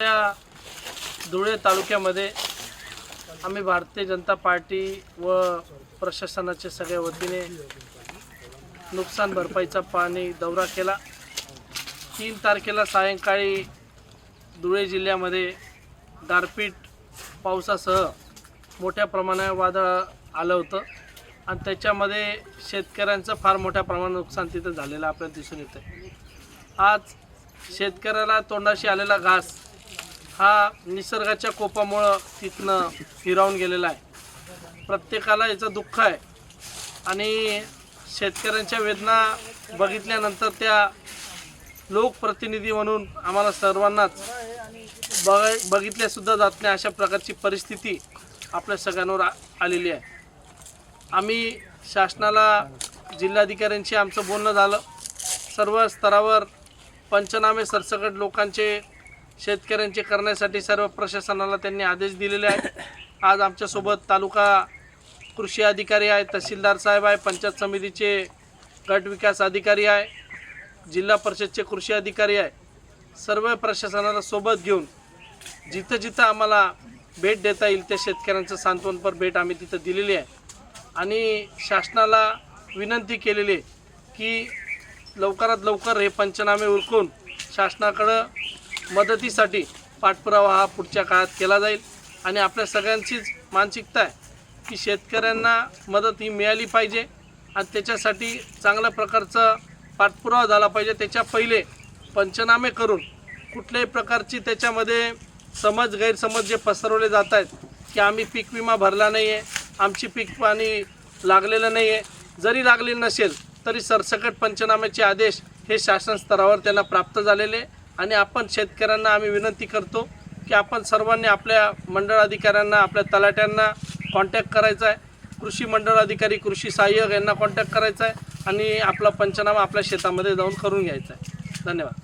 या धुळे तालुक्यामध्ये आम्ही भारतीय जनता पार्टी व प्रशासनाच्या सगळ्या वतीने नुकसान भरपाईचा पाणी दौरा केला. तीन तारखेला सायंकाळी धुळे जिल्ह्यामध्ये गारपीट पावसासह मोठ्या प्रमाणात वादळ आलं होतं आणि त्याच्यामध्ये शेतकऱ्यांचं फार मोठ्या प्रमाणात नुकसान तिथं झालेलं आपल्याला दिसून येतं आज शेतकऱ्याला तोंडाशी आलेला घास हा निसर्गाच्या कोपामुळं तिथनं फिरावून गेलेला आहे. प्रत्येकाला याचं दुःख आहे. आणि शेतकऱ्यांच्या वेदना बघितल्यानंतर त्या लोकप्रतिनिधी म्हणून आम्हाला सर्वांनाच बघ बघितल्यासुद्धा जात नाही अशा प्रकारची परिस्थिती आपल्या सगळ्यांवर आ- आलेली आहे. आम्ही शासनाला जिल्हाधिकाऱ्यांशी आमचं बोलणं झालं. सर्व स्तरावर पंचनामे सरसकट लोकांचे शेतकऱ्यांचे करण्यासाठी सर्व प्रशासनाला त्यांनी आदेश दिलेले आहेत. आज आमच्यासोबत तालुका कृषी अधिकारी आहे तहसीलदार साहेब आहे पंचायत समितीचे गट विकास अधिकारी आहे जिल्हा परिषदचे कृषी अधिकारी आहे. सर्व प्रशासनाला सोबत घेऊन जिथं जिथं आम्हाला भेट देता येईल त्या शेतकऱ्यांचं सांत्वनपर भेट आम्ही तिथं दिलेली आहे. आणि शासनाला विनंती केलेली आहे की लवकरात लवकर हे पंचनामे उरकून शासनाकडं मदतीसाठी पाठपुरावा हा पुढच्या काळात केला जाईल. आणि आपल्या सगळ्यांचीच मानसिकता आहे की शेतकऱ्यांना मदत ही मिळाली पाहिजे. आणि त्याच्यासाठी चांगल्या प्रकारचं पाठपुरावा झाला पाहिजे. त्याच्या पहिले पंचनामे करून कुठल्याही प्रकारची त्याच्यामध्ये समज गैरसमज जे पसरवले जात आहेत की आम्ही पीक विमा भरला नाही आहे आमची पीक पाणी लागलेलं नाही आहे जरी लागले नसेल तरी सरसकट पंचनाम्याचे आदेश हे शासन स्तरावर त्यांना प्राप्त झालेले आणि आपण शेतकऱ्यांना आम्ही विनंती करतो की आपण सर्वांनी आपल्या मंडळ अधिकाऱ्यांना आपल्या तलाट्यांना कॉन्टॅक्ट करायचा आहे. कृषी मंडळ अधिकारी कृषी सहाय्यक यांना कॉन्टॅक्ट करायचा आहे आणि आपला पंचनामा आपल्या शेतामध्ये जाऊन करून घ्यायचा आहे. धन्यवाद.